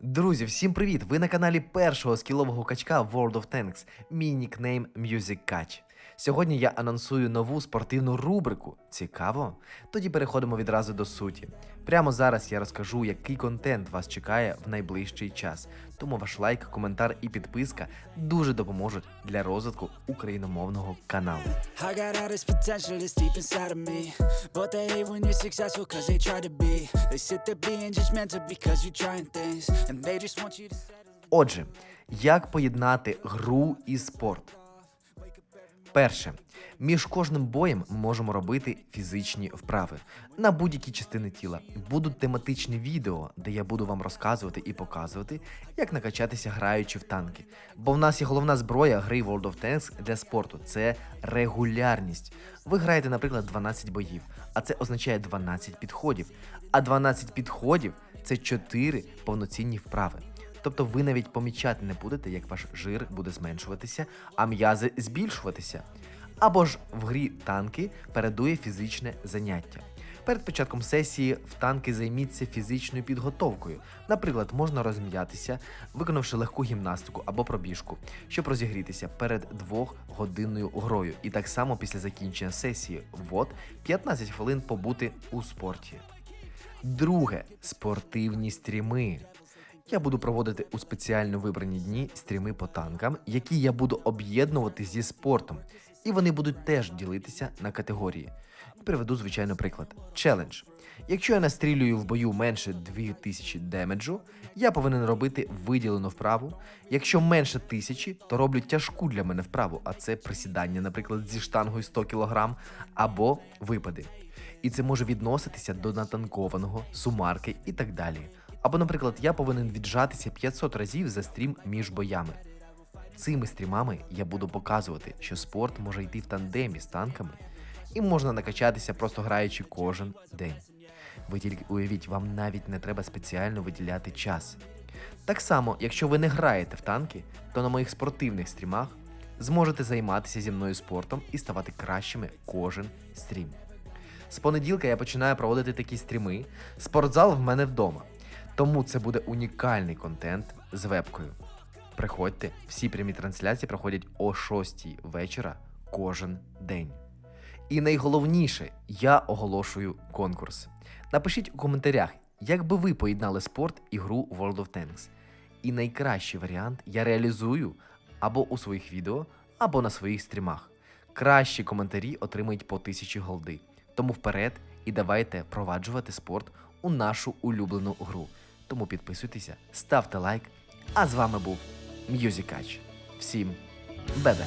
Друзі, всім привіт! Ви на каналі першого скілового качка World of Tanks. Мій нікнейм Music Catch. Сьогодні я анонсую нову спортивну рубрику. Цікаво? Тоді переходимо відразу до суті. Прямо зараз я розкажу, який контент вас чекає в найближчий час. Тому ваш лайк, коментар і підписка дуже допоможуть для розвитку україномовного каналу. Отже, як поєднати гру і спорт? Перше, між кожним боєм ми можемо робити фізичні вправи на будь-які частини тіла. Будуть тематичні відео, де я буду вам розказувати і показувати, як накачатися граючи в танки. Бо в нас є головна зброя гри World of Tanks для спорту це регулярність. Ви граєте, наприклад, 12 боїв, а це означає 12 підходів. А 12 підходів це 4 повноцінні вправи. Тобто ви навіть помічати не будете, як ваш жир буде зменшуватися, а м'язи збільшуватися. Або ж в грі танки передує фізичне заняття. Перед початком сесії в танки займіться фізичною підготовкою. Наприклад, можна розм'ятися, виконавши легку гімнастику або пробіжку, щоб розігрітися перед двохгодинною грою. І так само після закінчення сесії ввод 15 хвилин побути у спорті. Друге спортивні стріми. Я буду проводити у спеціально вибрані дні стріми по танкам, які я буду об'єднувати зі спортом, і вони будуть теж ділитися на категорії. Приведу звичайно приклад. Челендж. Якщо я настрілюю в бою менше 2000 демеджу, я повинен робити виділену вправу. Якщо менше тисячі, то роблю тяжку для мене вправу, а це присідання, наприклад, зі штангою 100 кг або випади. І це може відноситися до натанкованого, сумарки і так далі. Або, наприклад, я повинен віджатися 500 разів за стрім між боями. Цими стрімами я буду показувати, що спорт може йти в тандемі з танками, і можна накачатися просто граючи кожен день. Ви тільки уявіть, вам навіть не треба спеціально виділяти час. Так само, якщо ви не граєте в танки, то на моїх спортивних стрімах зможете займатися зі мною спортом і ставати кращими кожен стрім. З понеділка я починаю проводити такі стріми. Спортзал в мене вдома. Тому це буде унікальний контент з вебкою. Приходьте, всі прямі трансляції проходять о 6 вечора кожен день. І найголовніше, я оголошую конкурс. Напишіть у коментарях, як би ви поєднали спорт і гру World of Tanks. І найкращий варіант я реалізую або у своїх відео, або на своїх стрімах. Кращі коментарі отримають по 1000 голди. Тому вперед і давайте впроваджувати спорт у нашу улюблену гру. Тому підписуйтеся, ставте лайк. А з вами був М'юзікач. Всім бебе!